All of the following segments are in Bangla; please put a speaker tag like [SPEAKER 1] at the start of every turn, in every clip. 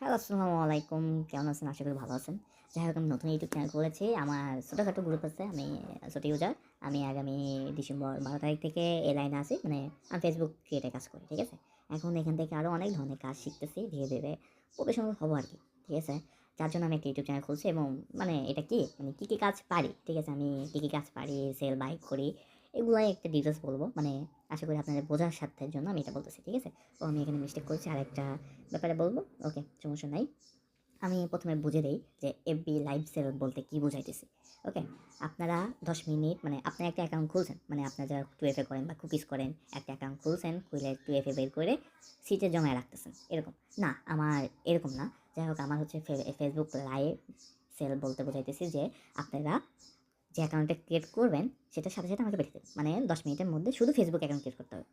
[SPEAKER 1] হ্যালো, আসসালামু আলাইকুম। কেমন আছেন? আশা করি ভালো আছেন। যাই হোক, আমি নতুন ইউটিউব চ্যানেল খুলেছি। আমার ছোটোখাটো গ্রুপ আছে, আমি ছোটো ইউজার আমি আগামী ডিসেম্বর বারো তারিখ থেকে এই লাইনে আছি। মানে আমি ফেসবুক ক্রিয়েটে কাজ করি, ঠিক আছে? এখন এখান থেকে আরও অনেক ধরনের কাজ শিখতেছি, ধীরে ধীরে প্রফেশনাল হব আর কি, ঠিক আছে? যার জন্য আমি একটা ইউটিউব চ্যানেল খুলছি এবং মানে এটা কি? মানে কী কী কাজ পারি, ঠিক আছে? আমি কী কী কাজ পারি সেল বাইক করি এগুলাই একটা ডিটেলস বলব। মানে আশা করি আপনাদের বোঝার স্বার্থের জন্য আমি এটা বলতেছি, ঠিক আছে? ও আমি এখানে মিস্টেক করছি আর একটা ব্যাপারে বলব। ওকে সমস্যা নাই। আমি প্রথমে বুঝে দিই যে এফবি লাইভ সেল বলতে কী বুঝাইতেছি। ওকে আপনারা দশ মিনিট মানে আপনি একটা অ্যাকাউন্ট খুলছেন মানে আপনারা যারা টু এফে করেন বা কুকিজ করেন, একটা অ্যাকাউন্ট খুলছেন, খুলে টু এফে বের করে সিটে জমায় রাখতেছেন, এরকম। না, আমার এরকম না। যাই হোক, আমার হচ্ছে ফেসবুক লাইভ সেল বলতে বোঝাইতেছি যে আপনারা যে অ্যাকাউন্টটা ক্রিয়েট করবেন, সেটার সাথে সাথে আমাকে পাঠিয়ে মানে দশ মিনিটের মধ্যে শুধু ফেসবুক অ্যাকাউন্ট ক্রিয়েট করতে হবে।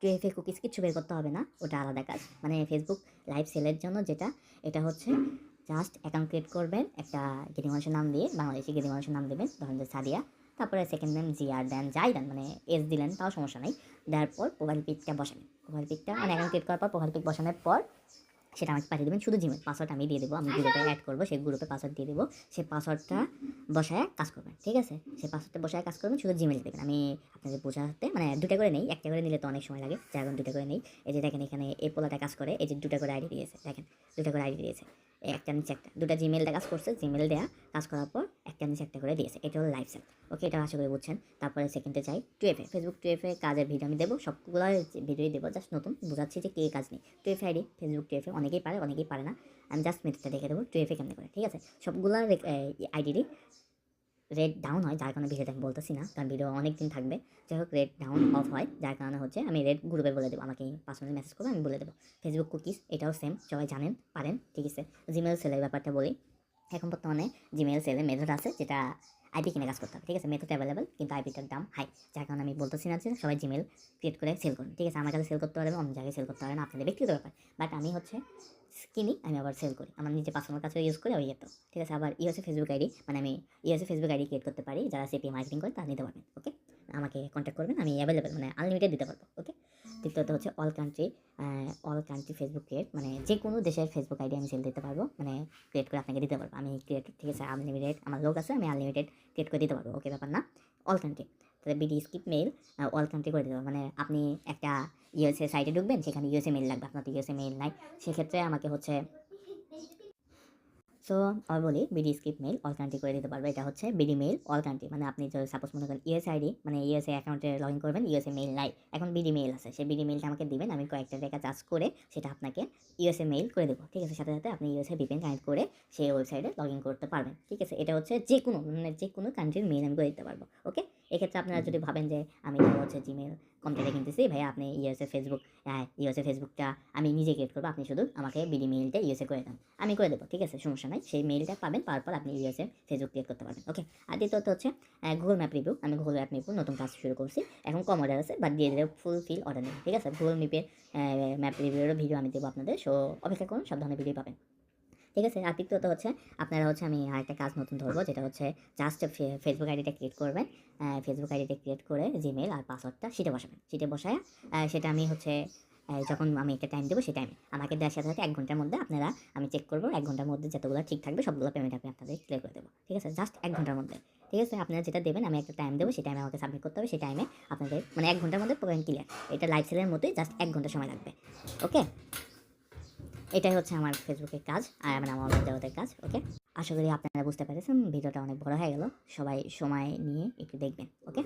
[SPEAKER 1] টু এফ এ কুকিজ কিছু বের করতে হবে না, ওটা আলাদা কাজ। মানে ফেসবুক লাইভ সেলের জন্য যেটা, এটা হচ্ছে জাস্ট অ্যাকাউন্ট ক্রিয়েট করবেন, একটা গেদি মানুষের নাম দিয়ে, বাংলাদেশি গেদি মানুষের নাম দেবেন, ধরেন যে সাদিয়া। তারপরে সেকেন্ড নেম জিআর দেন যাই দেন মানে এস দিলেন, তাও সমস্যা নেই। দেওয়ার পর প্রোফাইল পিকটা বসাবেন। প্রোফাইল পিকটা মানে অ্যাকাউন্ট ক্রিয়েট করার পর প্রোফাইল পিক বসানোর পর সেটা আমাকে পাঠিয়ে দেবেন। শুধু জিমেল পাসওয়ার্ড আমি দিয়ে দেবো। আমি গ্রুপে অ্যাড করব সেই গ্রুপে পাসওয়ার্ড দিয়ে দেবো। সে পাসওয়ার্ডটা বসায় কাজ করবেন ঠিক আছে? সে পাসওয়ার্ডটা বসায় কাজ করবেন শুধু জিমেল দেবেন। আমি আপনাদের বোঝাতে মানে দুটা করে নেই একটা করে নিলে তো অনেক সময় লাগে। যার কারণে দুটা করে নেই। এই যে দেখেন এখানে এই পোলাটা কাজ করে এই যে দুটা করে আইডি দিয়েছে। দেখেন দুটা করে আইডি দিয়েছে। একটা নিচে একটা। দুটা জিমেলটা কাজ করছে জিমেল দেয়া। কাজ করার পর একটা নিচে একটা করে দিয়েছে। এটা হলো লাইফ সেল ওকে এটা আশা করি বুঝছেন? তারপরে সেকেন্ডে যাই টুয়েফে ফেসবুক টুয়েফে কাজের ভিডিও আমি দেবো। সবগুলো ভিডিওই দেবো জাস্ট নতুন, বোঝাচ্ছি যে কে কাজ নেই টুয়েফে আইডি ফেসবুক টুয়েফে অনেকেই পারে অনেকেই পারে না। আমি জাস্ট মেথডটা দেখে দেবো টুয়েফে কেমনে করে, ঠিক আছে? সবগুলো আইডিরই রেড ডাউন হয়, যার কারণে ভিডিওটা আমি বলতেছি না, কারণ ভিডিও অনেক দিন থাকবে। যাই হোক রেড ডাউন অফ হয়, যার কারণে হচ্ছে আমি রেড গ্রুপে বলে দেবো, আমাকে পার্সোনালি মেসেজ করব, আমি বলে দেবো। ফেসবুক কুকিজ এটাও সেম সবাই জানেন, পারেন, ঠিক আছে? জিমেল সেলের ব্যাপারটা বলি। এখন বর্তমানে জিমেল সেলের মেথড আছে, যেটা আইপি কিনে কাজ করতে হবে, ঠিক আছে? মেথড অ্যাভেলেবল কিন্তু আইপিটার দাম হাই যার কারণে আমি বলতেছি না যে সবাই জিমেল ক্রিয়েট করে সেল করুন, ঠিক আছে? আমার কাছে সেল করতে পারবে, অন্য জায়গায় সেল করতে পারবে না, আপনাদের ব্যক্তিগত ব্যাপার। বাট আমি হচ্ছে কিনি আমি আবার সেল করি। আমার নিজে পার্সোনাল কাছে ইউজ করি ওই তো ঠিক আছে? আবার ইউএসএ ফেসবুক আইডি মানে আমি ইউএসএ ফেসবুক আইডি ক্রিয়েট করতে পারি, যারা সিপি মার্কেটিং করে, তারা নিতে পারবেন ওকে আমাকে কন্ট্যাক্ট করবেন, আমি অ্যাভেলেবেল মানে আনলিমিটেড দিতে পারব ওকে তৃতীয়ত হচ্ছে all country all country Facebook create মানে যে কোনো দেশের ফেসবুক আইডি আমি সেল দিতে পারব মানে ক্রিয়েট করে আপনাকে দিতে পারব। আমি ক্রিয়েট ঠিক আছে আনলিমিটেড আমার লোক আছে, আমি আনলিমিটেড ক্রিয়েট করে দিতে পারব ওকে ব্যাপার না? অল কান্ট্রি তাহলে BD skip mail all country করে দিতে পারব। মানে আপনি একটা ইউএসএ সাইটে ঢুকবেন, সেখানে ইউএসএ মেল লাগবে আপনার তো ইউএসএ মেল নাই। সেক্ষেত্রে আমাকে হচ্ছে সো আমি বলি BD skip mail all country করে দিতে পারবে। এটা হচ্ছে বিডি মেল অল কান্ট্রি মানে আপনি যদি সাপোজ মনে করেন ইউএস আইডি মানে ইউএসএ অ্যাকাউন্টে লগ ইন করবেন ইউএসএ মেল নাই। এখন বিডি মেল আছে। সেই বিডি মেলটা আমাকে দিবেন, আমি কয়েকটা জায়গা চার্জ করে সেটা আপনাকে ইউএসএ মেল করে দেবো। ঠিক আছে? সাথে সাথে আপনি ইউএসএ ভিপিএন কানেক্ট করে সেই ওয়েবসাইটে লগ ইন করতে পারবেন। ঠিক আছে? এটা হচ্ছে যে কোনো মানে যে কোনো কান্ট্রির মেল আমি করে দিতে পারব। ওকে এক্ষেত্রে আপনারা যদি ভাবেন যে আমি তো হচ্ছে জিমেল কম্পিউটারে কিনতেছি ভাই আপনি ইউএসএ ফেসবুক হ্যাঁ ইউএসএ ফেসবুকটা আমি নিজে ক্রিয়েট করব আপনি শুধু আমাকে বিডি মেইলটা ইউএসএ করে দেন। আমি করে দেবো ঠিক আছে সমস্যা নাই। সেই মেইলটা পাবেন পাওয়ার পর আপনি ইউএসএ ফেসবুক ক্রিয়েট করতে পারবেন ওকে আর দ্বিতীয়ত হচ্ছে গুগল ম্যাপ রিভিউ আমি গুগল ম্যাপ রিভিউ নতুন কাজ শুরু করছি। এখন কম অর্ডার আছে বাট দিয়ে দেবো ফুল ফিল অর্ডার নেই ঠিক আছে? গুগল ম্যাপের ম্যাপ রিভিউরও ভিডিও আমি দেবো আপনাদের সো অপেক্ষা করুন সব ধরনের ভিডিও পাবেন। ঠিক আছে? আর তৃতীয়ত হচ্ছে, আপনারা হচ্ছে আমি আরেকটা কাজ নতুন ধরবো, যেটা হচ্ছে জাস্ট ফেসবুক আইডিটা ক্রিয়েট করবেন। ফেসবুক আইডিটা ক্রিয়েট করে জিমেল আর পাসওয়ার্ডটা সিটে বসাবেন। সিটে বসায় সেটা আমি হচ্ছে যখন আমি একটা টাইম দেবো সেই টাইমে আমাকে দেওয়ার সাথে সাথে এক ঘণ্টার মধ্যে আপনারা, আমি চেক করব, এক ঘণ্টার মধ্যে যতগুলো ঠিক থাকবে, সবগুলো পেমেন্ট আমি আপনাদের ক্লিয়ার করে দেবো। ঠিক আছে? জাস্ট এক ঘণ্টার মধ্যে। ঠিক আছে? আপনারা যেটা দেবেন, আমি একটা টাইম দেবো সেই টাইমে আমাকে সাবমিট করতে হবে সেই টাইমে আপনাদের মানে এক ঘণ্টার মধ্যে পেমেন্ট ক্লিয়ার এটা লাইভ সেলের মতোই জাস্ট এক ঘণ্টা সময় লাগবে। ওকে এটাই হচ্ছে আমার ফেসবুকের কাজ আর মানে আমার অনলাইন জগতের কাজ ওকে আশা করি আপনারা বুঝতে পেরেছেন, ভিডিওটা অনেক বড় হয়ে গেল। সবাই সময় নিয়ে একটু দেখবেন ওকে